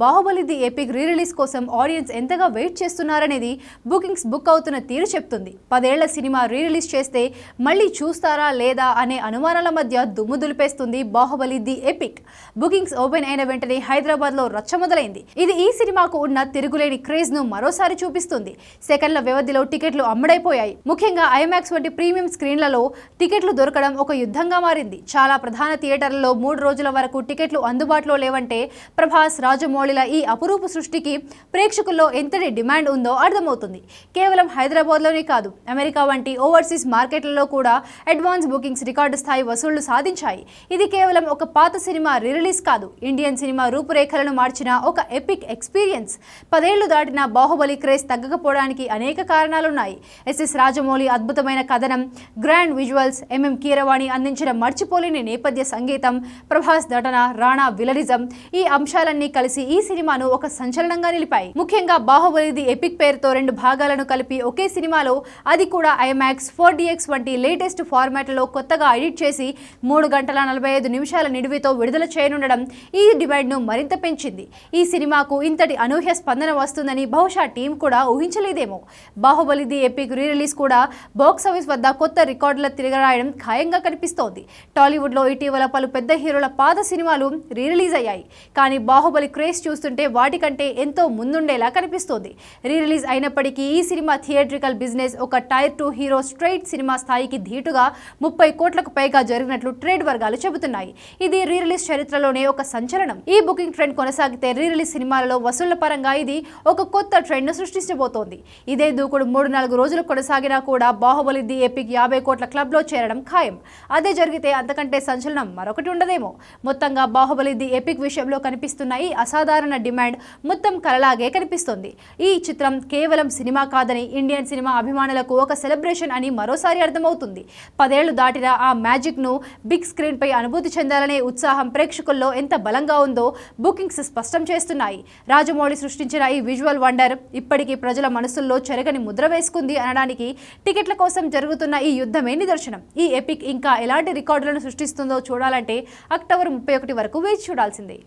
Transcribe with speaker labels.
Speaker 1: Baahubali the epic re release కోసం audience ఎంతగా wait చేస్తున్నారనేది బుకింగ్స్ బుక్ అవుతున్న తీరు చెప్తుంది. పదేళ్ళ సినిమా రీ రిలీజ్ చేస్తే మళ్ళీ చూస్తారా లేదా అనే అనుమానాల మధ్య దుమ్ము దులిపేస్తుంది Baahubali the epic. Bookings open అయిన వెంటనే హైదరాబాద్లో రచ్చ మొదలైంది. ఇది ఈ సినిమాకు ఉన్న తిరుగులేని క్రేజ్ను మరోసారి చూపిస్తుంది. సెకండ్ల వ్యవధిలో టికెట్లు అమ్ముడైపోయాయి. ముఖ్యంగా ఐమాక్స్ వంటి ప్రీమియం స్క్రీన్లలో టికెట్లు దొరకడం ఒక యుద్ధంగా మారింది. చాలా ప్రధాన థియేటర్లలో మూడు రోజుల వరకు టికెట్లు అందుబాటులో లేవంటే ప్రభాస్ రాజమౌళి రాజమౌళిల ఈ అపురూప సృష్టికి ప్రేక్షకుల్లో ఎంతటి డిమాండ్ ఉందో అర్థమవుతుంది. కేవలం హైదరాబాద్లోనే కాదు అమెరికా వంటి ఓవర్సీస్ మార్కెట్లలో కూడా అడ్వాన్స్ బుకింగ్స్ రికార్డు స్థాయి వసూళ్ళు సాధించాయి. ఇది కేవలం ఒక పాత సినిమా రిలీజ్ కాదు ఇండియన్ సినిమా రూపురేఖలను మార్చిన ఒక ఎపిక్ ఎక్స్పీరియన్స్. పదేళ్ళు దాటిన బాహుబలి క్రేజ్ తగ్గకపోవడానికి అనేక కారణాలున్నాయి. ఎస్ఎస్ రాజమౌళి అద్భుతమైన కథనం గ్రాండ్ విజువల్స్ ఎంఎం కీరవాణి అందించిన మర్చిపోలేని నేపథ్య సంగీతం ప్రభాస్ నటన రాణా విలరిజం ఈ అంశాలన్నీ కలిసి ఈ ఈ సినిమాను ఒక సంచలనంగా నిలిపాయి. ముఖ్యంగా బాహుబలి ది ఎపిక్ పేరుతో రెండు భాగాలను కలిపి ఒకే సినిమాలో అది కూడా ఐమాక్స్ ఫోర్ డిఎక్స్ వంటి లేటెస్ట్ ఫార్మాట్లో కొత్తగా ఎడిట్ చేసి మూడు గంటల నలభై ఐదు నిమిషాల నిడివితో విడుదల చేయనుండడం ఈ డిమాండ్ను మరింత పెంచింది. ఈ సినిమాకు ఇంతటి అనూహ్య స్పందన వస్తుందని బహుశా టీం కూడా ఊహించలేదేమో. Baahubali the epic re release కూడా బాక్స్ ఆఫీస్ వద్ద కొత్త రికార్డుల తిరగరాయడం ఖాయంగా కనిపిస్తోంది. టాలీవుడ్లో ఇటీవల పలు పెద్ద హీరోల పాత సినిమాలు రీ రిలీజ్ అయ్యాయి. కానీ బాహుబలి క్రేజ్ చూస్తుంటే వాటికంటే ఎంతో ముందుండేలా కనిపిస్తోంది. రీ రిలీజ్ అయినప్పటికీ ఈ సినిమా థియేట్రికల్ బిజినెస్ ఒక tier two hero straight cinema స్థాయికి ధీటుగా ముప్పై కోట్లకు పైగా జరిగినట్లు ట్రేడ్ వర్గాలు చెబుతున్నాయి. ఇది రీ రిలీజ్ చరిత్రలోనే ఒక సంచలనం. ఈ బుకింగ్ ట్రెండ్ కొనసాగితే రీ రిలీజ్ సినిమాలలో వసూళ్ళ పరంగా ఇది ఒక కొత్త ట్రెండ్ను సృష్టించబోతోంది. ఇదే దూకుడు మూడు నాలుగు రోజులు కొనసాగినా కూడా బాహుబలి ది ఎపిక్ యాభై కోట్ల క్లబ్లో చేరడం ఖాయం. అదే జరిగితే అంతకంటే సంచలనం మరొకటి ఉండదేమో. మొత్తంగా బాహుబలి ది ఎపిక్ విషయంలో కనిపిస్తున్న ఈ అసాధారణ డిమాండ్ మొత్తం కలలాగే కనిపిస్తుంది. ఈ చిత్రం కేవలం సినిమా కాదని ఇండియన్ సినిమా అభిమానులకు ఒక సెలబ్రేషన్ అని మరోసారి అర్థమవుతుంది. పదేళ్ళు దాటిన ఆ మ్యాజిక్ను బిగ్ స్క్రీన్పై అనుభూతి చెందాలనే ఉత్సాహం ప్రేక్షకుల్లో ఎంత బలంగా ఉందో బుకింగ్స్ స్పష్టం చేస్తున్నాయి. రాజమౌళి సృష్టించిన ఈ విజువల్ వండర్ ఇప్పటికీ ప్రజల మనసుల్లో చెరగని ముద్ర వేసుకుంది అనడానికి టికెట్ల కోసం జరుగుతున్న ఈ యుద్ధమే నిదర్శనం. ఈ ఎపిక్ ఇంకా ఎలాంటి రికార్డులను సృష్టిస్తుందో చూడాలంటే అక్టోబర్ ముప్పై ఒకటి వరకు వేచి చూడాల్సిందే.